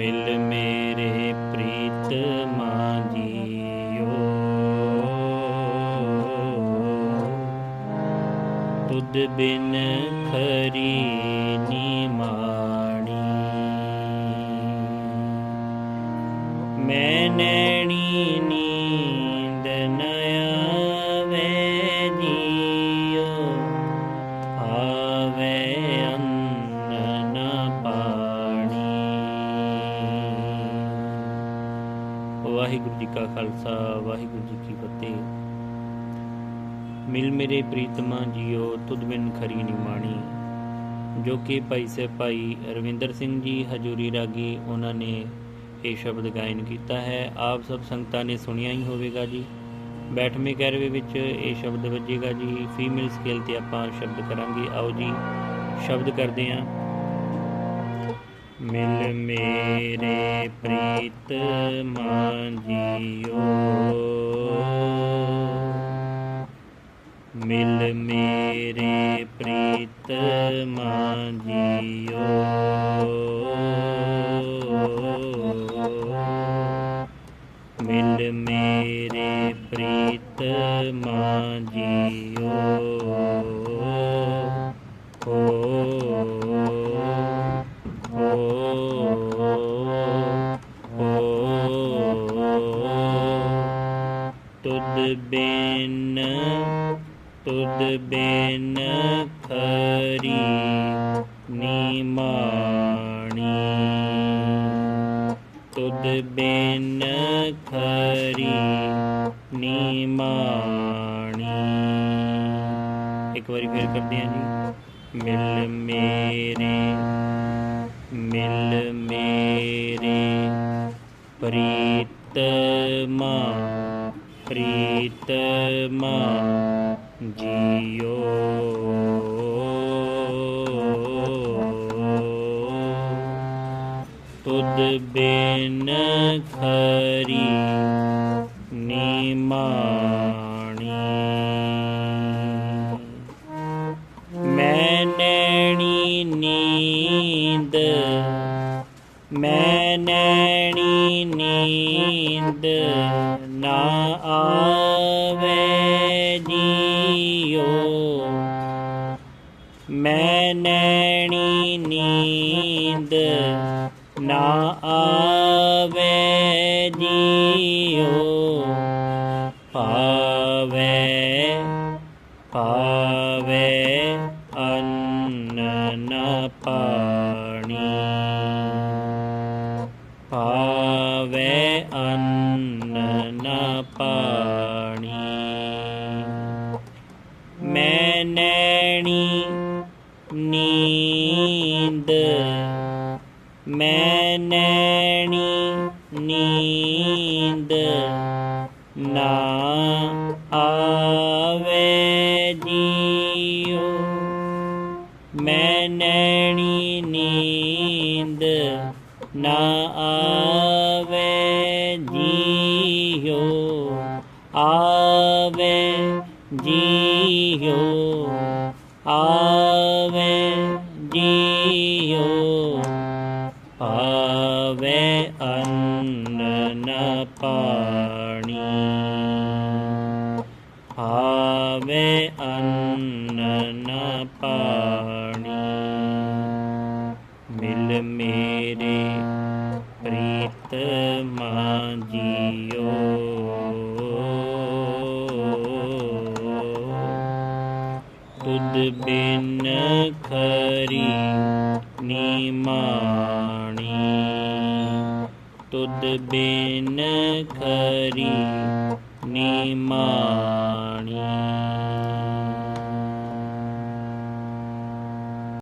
ਮਿਲ ਮੇਰੇ ਪ੍ਰੀਤਮਾ ਜੀਓ ਤੁਧ ਬਿਨ ਖਰੀ ਨੀ ਨਿਮਾਣੀ ਮੈਂ ਨੈਣੀ ਵਾਹਿਗੁਰੂ ਜੀ ਕਾ ਖਾਲਸਾ, ਵਾਹਿਗੁਰੂ ਜੀ ਕੀ ਫਤਿਹ। ਮਿਲ ਮੇਰੇ ਪ੍ਰੀਤਮਾ ਜੀਓ, ਤੁਧ ਬਿਨ ਖਰੀ ਨਿਮਾਣੀ ਜੋ ਕਿ ਭਾਈ ਸਾਹਿਬ ਭਾਈ ਰਵਿੰਦਰ ਸਿੰਘ ਜੀ ਹਜੂਰੀ ਰਾਗੀ, ਉਹਨਾਂ ਨੇ ਇਹ ਸ਼ਬਦ ਗਾਇਨ ਕੀਤਾ ਹੈ। ਆਪ ਸਭ ਸੰਗਤਾਂ ਨੇ ਸੁਣਿਆ ਹੀ ਹੋਵੇਗਾ ਜੀ। ਬੈਠਵੇਂ ਕੈਰਵੇ ਵਿੱਚ ਇਹ ਸ਼ਬਦ ਵੱਜੇਗਾ ਜੀ। ਫੀਮੇਲ ਸਕੇਲ ਤੇ ਆਪਾਂ ਸ਼ਬਦ ਕਰਾਂਗੇ। ਆਓ ਜੀ, ਸ਼ਬਦ ਕਰਦੇ ਹਾਂ। ਮਿਲ ਮੇਰੇ ਪ੍ਰੀਤ ਜੀਓ ਮਿਲ ਮੇਰੇ ਪ੍ਰੀਤ ਜੀਓ ਬਿਨ ਖਰੀ ਨਿਮਾਣੀ। ਤੁਧ ਬਿਨ ਖਰੀ ਨਿਮਾਣੀ। ਇੱਕ ਵਾਰੀ ਫੇਰ ਕਰਦੇ ਹਾਂ ਜੀ। ਮਿਲ ਮੇਰੇ ਮਿਲ ਮੇਰੇ ਪ੍ਰੀਤਮਾ। ਪ੍ਰੀਤਮਾ ਜੀਓ ਤੁਧ ਬਿਨ ਖਰੀ ਨਿਮਾਣੀ ਮੈਂ ਨੈਣੀ ਨੀਂਦ ਨਾ ਆਵੇ ਜੀਓ। ਮੈਂ ਨੈਣੀ ਨੀਂਦ ਨਾ ਆਵੇ ਜੀਓ। ਪਾਵੇ ਪਾਵੇ ਅੰਨ ਨ ਪਾਣੀ। ਪਾਵੇ ਅੰਨ ਨ ਪਾਣੀ। ਮੈਂ ਨੈਣੀ ਨੀਂਦ। ਮੈਂ ਨੈਣੀ ਨੀਂਦ। ਨਾ ਆਵੇ ਜੀਓ ਮੈਂ ਨੈਣੀ ਨੀਂਦ। ਨਾ ਆਵੇ ਜੀਓ ਆਵੇ ਜੀਓ ਆਵੇ ਜੀਓ ਆਵੇ ਅੰਨ ਨ ਪਾਣੀ ਆਵੇ ਅੰਨ ਨ ਪਾਣੀ ਮਿਲ ਮੇਰੇ ਪ੍ਰੀਤ ਮਾਂ ਜੀਓ ਤੁਧ ਬਿਨ ਖਰੀ ਨਿਮਾਣੀ ਤੁਧ ਬਿਨ ਖਰੀ ਨਿਮਾਣੀ